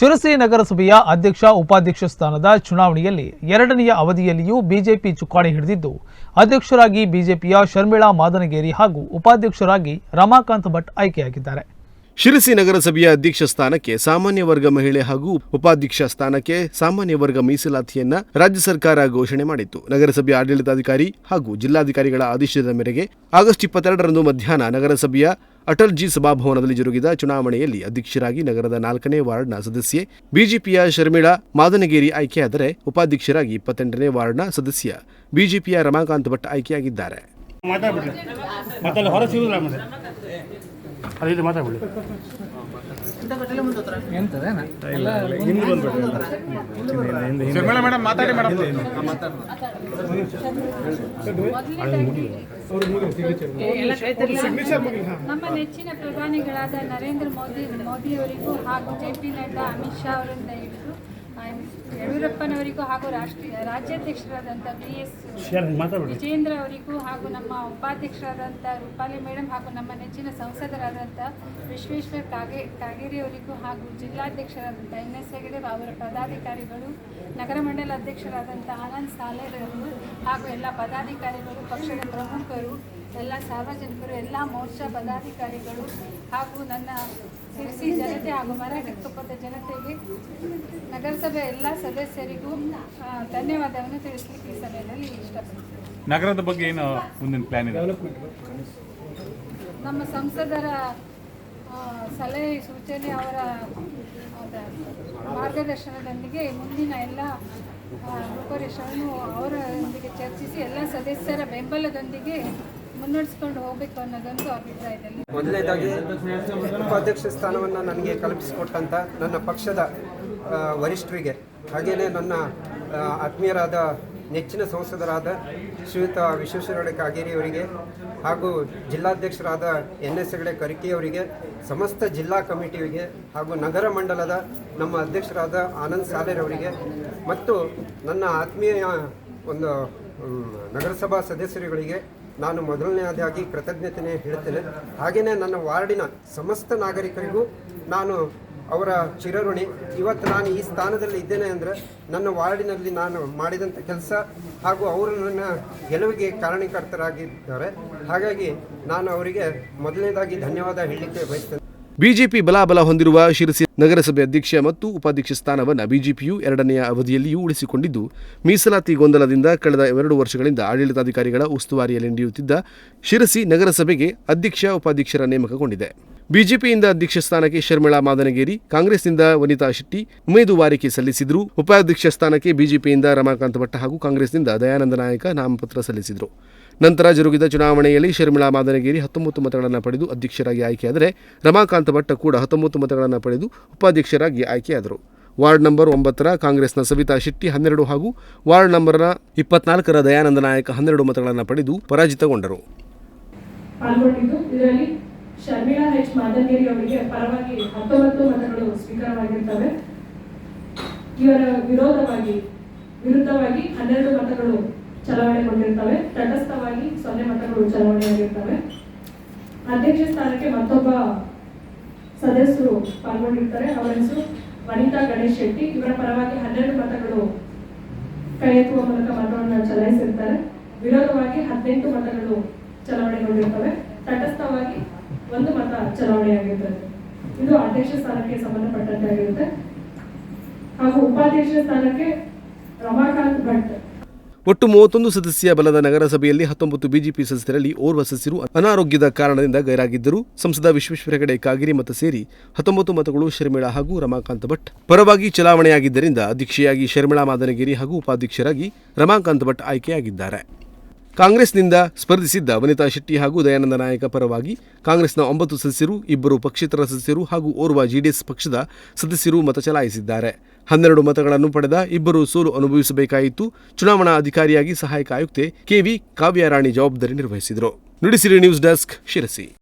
ಶಿರಸಿ ನಗರಸಭೆಯ ಅಧ್ಯಕ್ಷ ಉಪಾಧ್ಯಕ್ಷ ಸ್ಥಾನದ ಚುನಾವಣೆಯಲ್ಲಿ ಎರಡನೆಯ ಅವಧಿಯಲ್ಲಿಯೂ ಬಿಜೆಪಿ ಚುಕ್ಕಾಣಿ ಹಿಡಿದಿದ್ದು, ಅಧ್ಯಕ್ಷರಾಗಿ ಬಿಜೆಪಿಯ ಶರ್ಮಿಳಾ ಮಾದನಗೇರಿ ಹಾಗೂ ಉಪಾಧ್ಯಕ್ಷರಾಗಿ ರಮಾಕಾಂತ್ ಭಟ್ ಆಯ್ಕೆಯಾಗಿದ್ದಾರೆ. ಶಿರಸಿ ನಗರಸಭೆಯ ಅಧ್ಯಕ್ಷ ಸ್ಥಾನಕ್ಕೆ ಸಾಮಾನ್ಯ ವರ್ಗ ಮಹಿಳೆ ಹಾಗೂ ಉಪಾಧ್ಯಕ್ಷ ಸ್ಥಾನಕ್ಕೆ ಸಾಮಾನ್ಯ ವರ್ಗ ಮೀಸಲಾತಿಯನ್ನ ರಾಜ್ಯ ಸರ್ಕಾರ ಘೋಷಣೆ ಮಾಡಿತ್ತು. ನಗರಸಭೆಯ ಆಡಳಿತಾಧಿಕಾರಿ ಹಾಗೂ ಜಿಲ್ಲಾಧಿಕಾರಿಗಳ ಆದೇಶದ ಮೇರೆಗೆ ಆಗಸ್ಟ್ ಇಪ್ಪತ್ತೆರಡರಂದು ಮಧ್ಯಾಹ್ನ ನಗರಸಭೆಯ ಅಟಲ್ ಜಿ ಸಭಾಭವನದಲ್ಲಿ ಜರುಗಿದ ಚುನಾವಣೆಯಲ್ಲಿ ಅಧ್ಯಕ್ಷರಾಗಿ ನಗರದ ನಾಲ್ಕನೇ ವಾರ್ಡ್ನ ಸದಸ್ಯೆ ಬಿಜೆಪಿಯ ಶರ್ಮಿಳಾ ಮಾದನಗೇರಿ ಆಯ್ಕೆಯಾದರೆ ಉಪಾಧ್ಯಕ್ಷರಾಗಿ ಇಪ್ಪತ್ತೆಂಟನೇ ವಾರ್ಡ್ನ ಸದಸ್ಯ ಬಿಜೆಪಿಯ ರಮಾಕಾಂತ್ ಭಟ್ ಆಯ್ಕೆಯಾಗಿದ್ದಾರೆ. ಮಾತಾಡಿ ಮೇಡಮ್. ನಮ್ಮ ನೆಚ್ಚಿನ ಪ್ರಧಾನಿಗಳಾದ ನರೇಂದ್ರ ಮೋದಿ ಮೋದಿಯವರಿಗೂ ಹಾಗೂ ಜೆ ಪಿ ನಡ್ಡಾ ಅಮಿತ್ ಶಾ ಅವರಿಂದ ಯಡಿಯೂರಪ್ಪನವರಿಗೂ ಹಾಗೂ ರಾಷ್ಟ್ರೀಯ ರಾಜ್ಯಾಧ್ಯಕ್ಷರಾದಂಥ ಬಿ ಎಸ್ ವಿಜೇಂದ್ರ ಅವರಿಗೂ ಹಾಗೂ ನಮ್ಮ ಉಪಾಧ್ಯಕ್ಷರಾದಂಥ ರೂಪಾಲಿ ಮೇಡಮ್ ಹಾಗೂ ನಮ್ಮ ನೆಚ್ಚಿನ ಸಂಸದರಾದಂಥ ವಿಶ್ವೇಶ್ವರ ಕಾಗೆ ಕಾಗೇರಿ ಅವರಿಗೂ ಹಾಗೂ ಜಿಲ್ಲಾಧ್ಯಕ್ಷರಾದಂಥ ಎನ್ ಎಸ್ ಹೆಗಡೆ ಅವರ ಪದಾಧಿಕಾರಿಗಳು ನಗರ ಮಂಡಲ ಅಧ್ಯಕ್ಷರಾದಂಥ ಆನಂದ್ ಸಾಲೇರವರು ಹಾಗೂ ಎಲ್ಲ ಪದಾಧಿಕಾರಿಗಳು ಪಕ್ಷದ ಪ್ರಮುಖರು ಎಲ್ಲ ಸಾರ್ವಜನಿಕರು ಎಲ್ಲ ಮೋರ್ಚಾ ಪದಾಧಿಕಾರಿಗಳು ಹಾಗೂ ನನ್ನ ಸಿರಿಸಿ ಜನತೆ ಹಾಗೂ ಮರಾಠ ಕುಪ್ಪದ ಜನತೆಗೆ ನಗರಸಭೆ ಎಲ್ಲ ಸದಸ್ಯರಿಗೂ ಧನ್ಯವಾದವನ್ನು ತಿಳಿಸ್ಲಿಕ್ಕೆ ಈ ಸಭೆಯಲ್ಲಿ ಇಷ್ಟಪಡ್ತೀನಿ. ನಗರದ ಬಗ್ಗೆ ಏನು ಮುಂದಿನ ಪ್ಲಾನ್ ಇದೆ? ನಮ್ಮ ಸಂಸದರ ಸಲಹೆ ಸೂಚನೆ ಅವರ ಮಾರ್ಗದರ್ಶನದೊಂದಿಗೆ ಮುಂದಿನ ಎಲ್ಲ ರೂಪರೇಷವನ್ನು ಅವರೊಂದಿಗೆ ಚರ್ಚಿಸಿ ಎಲ್ಲ ಸದಸ್ಯರ ಬೆಂಬಲದೊಂದಿಗೆ ಮುನ್ನಡೆಸ್ಕೊಂಡು ಹೋಗಬೇಕು ಅನ್ನೋದೊಂದು ಅಭಿಪ್ರಾಯದಲ್ಲಿ ಮೊದಲನೇದಾಗಿ ಉಪಾಧ್ಯಕ್ಷ ಸ್ಥಾನವನ್ನು ನನಗೆ ಕಲ್ಪಿಸಿಕೊಟ್ಟಂಥ ನನ್ನ ಪಕ್ಷದ ವರಿಷ್ಠರಿಗೆ ಹಾಗೆಯೇ ನನ್ನ ಆತ್ಮೀಯರಾದ, ನೆಚ್ಚಿನ ಸಂಸದರಾದ ಶ್ರೀಯುತ ವಿಶ್ವೇಶ್ವರ ಕಾಗೇರಿ ಅವರಿಗೆ ಹಾಗೂ ಜಿಲ್ಲಾಧ್ಯಕ್ಷರಾದ ಎನ್ ಎಸ್ ಹೆಗಡೆ ಕರಿಕೆಯವರಿಗೆ ಸಮಸ್ತ ಜಿಲ್ಲಾ ಕಮಿಟಿಯವರಿಗೆ ಹಾಗೂ ನಗರ ಮಂಡಲದ ನಮ್ಮ ಅಧ್ಯಕ್ಷರಾದ ಆನಂದ್ ಸಾಲೆರವರಿಗೆ ಮತ್ತು ನನ್ನ ಆತ್ಮೀಯ ಒಂದು ನಗರಸಭಾ ಸದಸ್ಯರುಗಳಿಗೆ ನಾನು ಮೊದಲನೆಯದಾಗಿ ಕೃತಜ್ಞತೆಯೇ ಹೇಳ್ತೇನೆ. ಹಾಗೆಯೇ ನನ್ನ ವಾರ್ಡಿನ ಸಮಸ್ತ ನಾಗರಿಕರಿಗೂ ನಾನು ಅವರ ಚಿರಋಣಿ. ಇವತ್ತು ನಾನು ಈ ಸ್ಥಾನದಲ್ಲಿ ಇದ್ದೇನೆ ಅಂದರೆ ನನ್ನ ವಾರ್ಡಿನಲ್ಲಿ ನಾನು ಮಾಡಿದಂಥ ಕೆಲಸ ಹಾಗೂ ಅವರು ನನ್ನ ಗೆಲುವಿಗೆ ಕಾರಣೀಕರ್ತರಾಗಿದ್ದಾರೆ. ಹಾಗಾಗಿ ನಾನು ಅವರಿಗೆ ಮೊದಲನೇದಾಗಿ ಧನ್ಯವಾದ ಹೇಳಲಿಕ್ಕೆ ಬಯಸ್ತೇನೆ. ಬಿಜೆಪಿ ಬಲಾಬಲ ಹೊಂದಿರುವ ಶಿರಸಿ ನಗರಸಭೆ ಅಧ್ಯಕ್ಷ ಮತ್ತು ಉಪಾಧ್ಯಕ್ಷ ಸ್ಥಾನವನ್ನು ಬಿಜೆಪಿಯು ಎರಡನೆಯ ಅವಧಿಯಲ್ಲಿಯೂ ಉಳಿಸಿಕೊಂಡಿದ್ದು, ಮೀಸಲಾತಿ ಗೊಂದಲದಿಂದ ಕಳೆದ ಎರಡು ವರ್ಷಗಳಿಂದ ಆಡಳಿತಾಧಿಕಾರಿಗಳ ಉಸ್ತುವಾರಿಯಲ್ಲಿ ನಡೆಯುತ್ತಿದ್ದ ಶಿರಸಿ ನಗರಸಭೆಗೆ ಅಧ್ಯಕ್ಷ ಉಪಾಧ್ಯಕ್ಷರ ನೇಮಕಗೊಂಡಿದೆ. ಬಿಜೆಪಿಯಿಂದ ಅಧ್ಯಕ್ಷ ಸ್ಥಾನಕ್ಕೆ ಶರ್ಮಿಳಾ ಮಾದನಗೇರಿ, ಕಾಂಗ್ರೆಸ್ನಿಂದ ವನಿತಾ ಶೆಟ್ಟಿ ಉಮೇದುವಾರಿಕೆ ಸಲ್ಲಿಸಿದರು. ಉಪಾಧ್ಯಕ್ಷ ಸ್ಥಾನಕ್ಕೆ ಬಿಜೆಪಿಯಿಂದ ರಮಾಕಾಂತ್ ಭಟ್ ಹಾಗೂ ಕಾಂಗ್ರೆಸ್ನಿಂದ ದಯಾನಂದ ನಾಯಕ ನಾಮಪತ್ರ ಸಲ್ಲಿಸಿದರು. ನಂತರ ಜರುಗಿದ ಚುನಾವಣೆಯಲ್ಲಿ ಶರ್ಮಿಳಾ ಮಾದನಗಿರಿ ಹತ್ತೊಂಬತ್ತು ಮತಗಳನ್ನು ಪಡೆದು ಅಧ್ಯಕ್ಷರಾಗಿ ಆಯ್ಕೆಯಾದರೆ ರಮಾಕಾಂತ ಭಟ್ಟ ಕೂಡ ಹತ್ತೊಂಬತ್ತು ಮತಗಳನ್ನು ಪಡೆದು ಉಪಾಧ್ಯಕ್ಷರಾಗಿ ಆಯ್ಕೆಯಾದರು. ವಾರ್ಡ್ ನಂಬರ್ ಒಂಬತ್ತರ ಕಾಂಗ್ರೆಸ್ನ ಸವಿತಾ ಶೆಟ್ಟಿ ಹನ್ನೆರಡು ಹಾಗೂ ವಾರ್ಡ್ ನಂಬರ್ನ ಇಪ್ಪತ್ನಾಲ್ಕರ ದಯಾನಂದ ನಾಯಕ ಹನ್ನೆರಡು ಮತಗಳನ್ನು ಪಡೆದು ಪರಾಜಿತಗೊಂಡರು. ಇವರ ವಿರೋಧವಾಗಿ, ವಿರುದ್ಧವಾಗಿ ಹನ್ನೆರಡು ಮತಗಳು ಚಲಾವಣೆಗೊಂಡಿರ್ತವೆ. ತಟಸ್ಥವಾಗಿ ಸೊನ್ನೆ ಮತಗಳು ಚಲಾವಣೆಯಾಗಿರ್ತವೆ. ಅಧ್ಯಕ್ಷ ಸ್ಥಾನಕ್ಕೆ ಮತ್ತೊಬ್ಬ ಸದಸ್ಯರು ಪಾಲ್ಗೊಂಡಿರ್ತಾರೆ. ಅವರ ಹೆಸರು ವನಿತಾ ಗಣೇಶ್ ಶೆಟ್ಟಿ. ಇವರ ಪರವಾಗಿ ಹನ್ನೆರಡು ಮತಗಳು ಕೈ ಎತ್ತುವ ಮೂಲಕ ಮತವನ್ನು ಚಲಾಯಿಸಿರ್ತಾರೆ. ವಿರೋಧವಾಗಿ ಹದಿನೆಂಟು ಮತಗಳು ಚಲಾವಣೆಗೊಂಡಿರ್ತವೆ. ತಟಸ್ಥವಾಗಿ ಒಂದು ಮತ ಚಲಾವಣೆಯಾಗಿರ್ತದೆ. ಇದು ಅಧ್ಯಕ್ಷ ಸ್ಥಾನಕ್ಕೆ ಸಂಬಂಧಪಟ್ಟಂತೆ ಆಗಿರುತ್ತೆ. ಹಾಗೂ ಉಪಾಧ್ಯಕ್ಷ ಸ್ಥಾನಕ್ಕೆ ರಮಾಕಾಂತ್ ಭಟ್ ಒಟ್ಟು ಮೂವತ್ತೊಂದು ಸದಸ್ಯ ಬಲದ ನಗರಸಭೆಯಲ್ಲಿ ಹತ್ತೊಂಬತ್ತು ಬಿಜೆಪಿ ಸದಸ್ಯರಲ್ಲಿ ಓರ್ವ ಸದಸ್ಯರು ಅನಾರೋಗ್ಯದ ಕಾರಣದಿಂದ ಗೈರಾಗಿದ್ದರು. ಸಂಸದ ವಿಶ್ವೇಶ್ವರ ಹೆಗಡೆ ಕಾಗಿರಿ ಮತ ಸೇರಿ ಹತ್ತೊಂಬತ್ತು ಮತಗಳು ಶರ್ಮಿಳಾ ಹಾಗೂ ರಮಾಕಾಂತ್ ಭಟ್. ಪರವಾಗಿ ಚಲಾವಣೆಯಾಗಿದ್ದರಿಂದ ಅಧ್ಯಕ್ಷೆಯಾಗಿ ಶರ್ಮಿಳಾ ಮಾದನಗಿರಿ ಹಾಗೂ ಉಪಾಧ್ಯಕ್ಷರಾಗಿ ರಮಾಕಾಂತ್ ಭಟ್ ಆಯ್ಕೆಯಾಗಿದ್ದಾರೆ. ಕಾಂಗ್ರೆಸ್ನಿಂದ ಸ್ಪರ್ಧಿಸಿದ್ದ ವನಿತಾ ಶೆಟ್ಟಿ ಹಾಗೂ ದಯಾನಂದ ನಾಯಕ ಪರವಾಗಿ ಕಾಂಗ್ರೆಸ್ನ ಒಂಬತ್ತು ಸದಸ್ಯರು, ಇಬ್ಬರು ಪಕ್ಷೇತರ ಸದಸ್ಯರು ಹಾಗೂ ಓರ್ವ ಜೆಡಿಎಸ್ ಪಕ್ಷದ ಸದಸ್ಯರು ಮತ ಚಲಾಯಿಸಿದ್ದಾರೆ. ಹನ್ನೆರಡು ಮತಗಳನ್ನು ಪಡೆದ ಇಬ್ಬರು ಸೋಲು ಅನುಭವಿಸಬೇಕಾಯಿತು. ಚುನಾವಣಾ ಅಧಿಕಾರಿಯಾಗಿ ಸಹಾಯಕ ಆಯುಕ್ತೆ ಕೆವಿ ಕಾವ್ಯರಾಣಿ ಜವಾಬ್ದಾರಿ ನಿರ್ವಹಿಸಿದರು. Nudisiri news desk Sirsi.